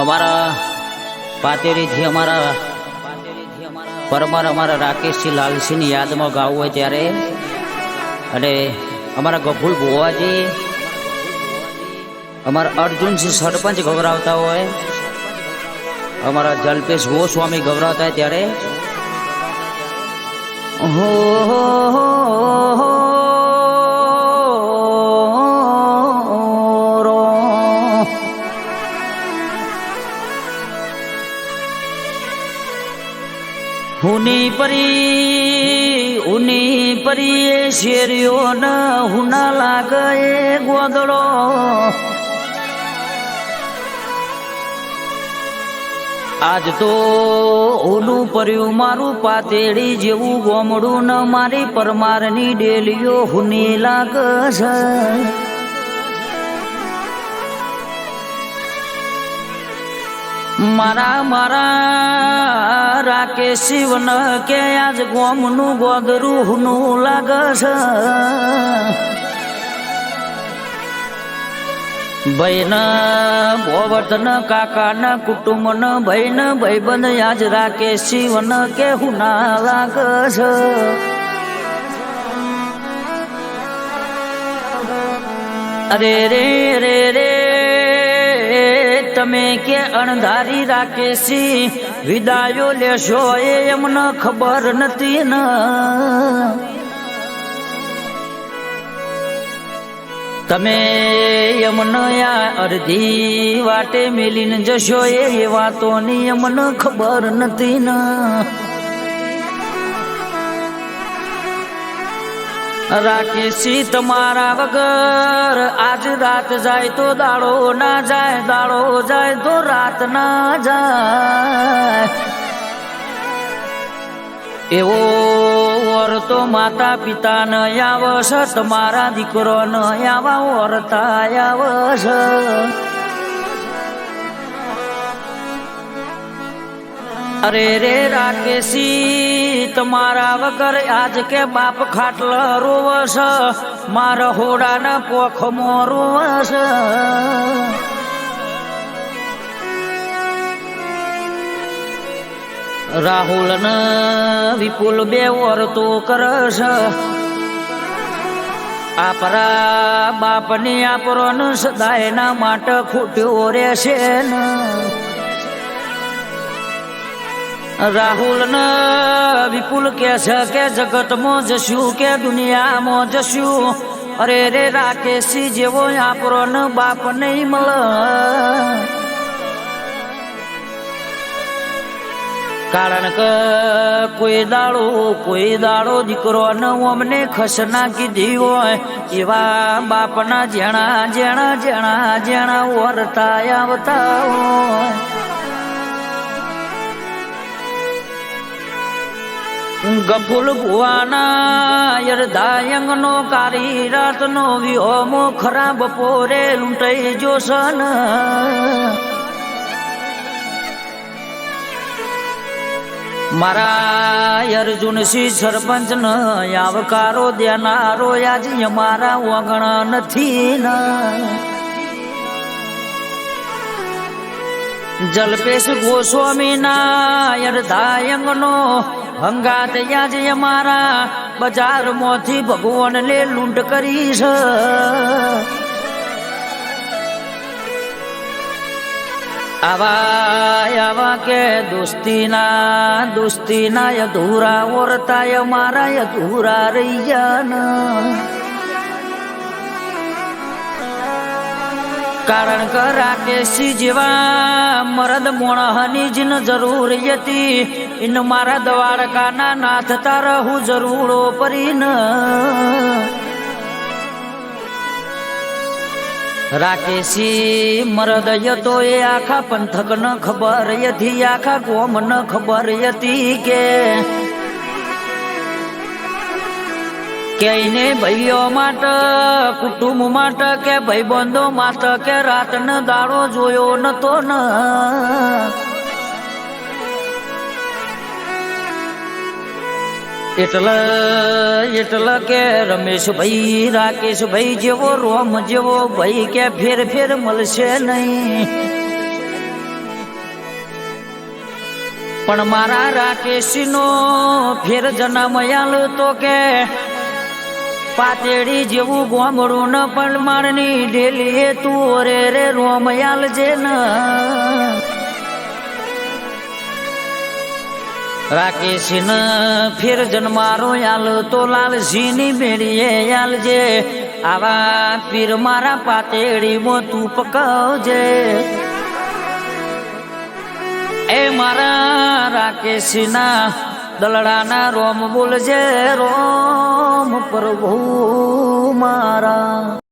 અમારા પાતેરીથી અમારા પરમાર અમારા રાકેશજી લાલસિંહની યાદમાં ગાવું હોય ત્યારે અને અમારા ગફુલ ભુવાજી, અમારા અર્જુનસિંહ સરપંચ ગભરાવતા હોય, અમારા જલ્પેશ ગોસ્વામી ગભરાવતા હોય ત્યારે હો હુની પરી હુની પરી એ શેરીઓ ન હુના લાગે એ ગોદડો આજ તો ઓલું પર્યું મારું પાતેડી જેવું ગોમડું ન મારી પરમારની ડેલીઓ હુની લાગે છે. મારા મારા રાકે શિવન કે આજ ગોમનું ગોદરું નું લાગે છે. ભાઈન ગોવર્ધન, કાકાન, કુટુંબન ભાઈન ભાઈબંધ આજ રાકે શિવન કે હુના લાગે છે. અરે રે રે રે તમે કે અણધારી રાખે સી વિદાયો લેશો એ એમને ખબર નથી ન. તમે એમને આ અડધી વાટે મેલીને જશો એ વાતોની એમને ખબર નથી ના. રાખીશી તમારા વગર. આજ રાત જાય તો દાડો ના જાય, દાડો જાય તો રાત ના જાય. એવો ઓર તો માતા પિતા ન આવશ, તમારા દીકરો ન આવા ઓરતા આવશ. અરે રે રાકેશી, તમારા વગર આજ કે બાપ ખાટલ રોવસ માર હોડાના પોખમો રોવસ રાહુલ ન વિપુલ બે વર્તો કરશ. આપરા બાપની આપરો સદાયના માટે ખૂટ્યો રહેશે ને. રાહુલ ન વિપુલ કે છે કે જગતમાં જશું કે દુનિયામાં જશું અરે રે રાકેશી જેવો આપણો ન બાપ નહીં મળ કારણ કે કોઈ દાડો કોઈ દાડો દીકરો ન અમને ખસના કીધી હોય. એવા બાપના જેણા જેણા જેણા જેણા વરતા આવતા હોય. ગફુલ ભુવાના યરદાયંગ નો કારી રાત નો વિહોમો ખરાબ પોરે લૂંટાઈ જોશન મારા અર્જુન સિંહ સરપંચ ન આવકારો દેનારો આજે અમારા વગણ નથી ના. જલપેશ ગોસ્વામી ના યરદાયંગ નો હંગાત યાજ અમારા બજારમાંથી ભગવાન લે લૂંટ કરી છે આવા આવા કે દોસ્તીના ના દોસ્તી ના અધૂરા ઓરતા મારા અધૂરા રહી કારણ કે રાકેશી જેવા મરદ મોણહની જ જરૂર હતી ઇન મારા દ્વારકાના નાથ તાર હું જરૂરો પરીન રાકેશી મરદ યતો એ આખા પંથક ન ખબર હતી આખા ગોમ ન ખબર હતી કે ક્યાંયને ભાઈઓ માટે, કુટુંબ માટે, કે ભાઈબંધો માટે, કે રાતનો દાડો જોયો નતો ન. એટલે એટલે કે રમેશભાઈ, રાકેશભાઈ જેવો, રોમ જેવો ભાઈ કે ફેર ફેર મળશે નહીં. પણ મારા રાકેશનો ફેર જન્મયાલ તો કે પાતેડી જેવું ગોમડું ન, પણ મારની ઢેલીએ તું ઓરે રે, રોમયાલ જે ન રાકેશ ન ફેર જન્મારો યાલ, તો લાલસિંહની બેડીએ યાલ જે. આવા પીર મારા પાતેડીમાં તું પકવજે. એ મારા રાકેશના દલડાના રોમ બોલજે રોમ પ્રભુ મારા.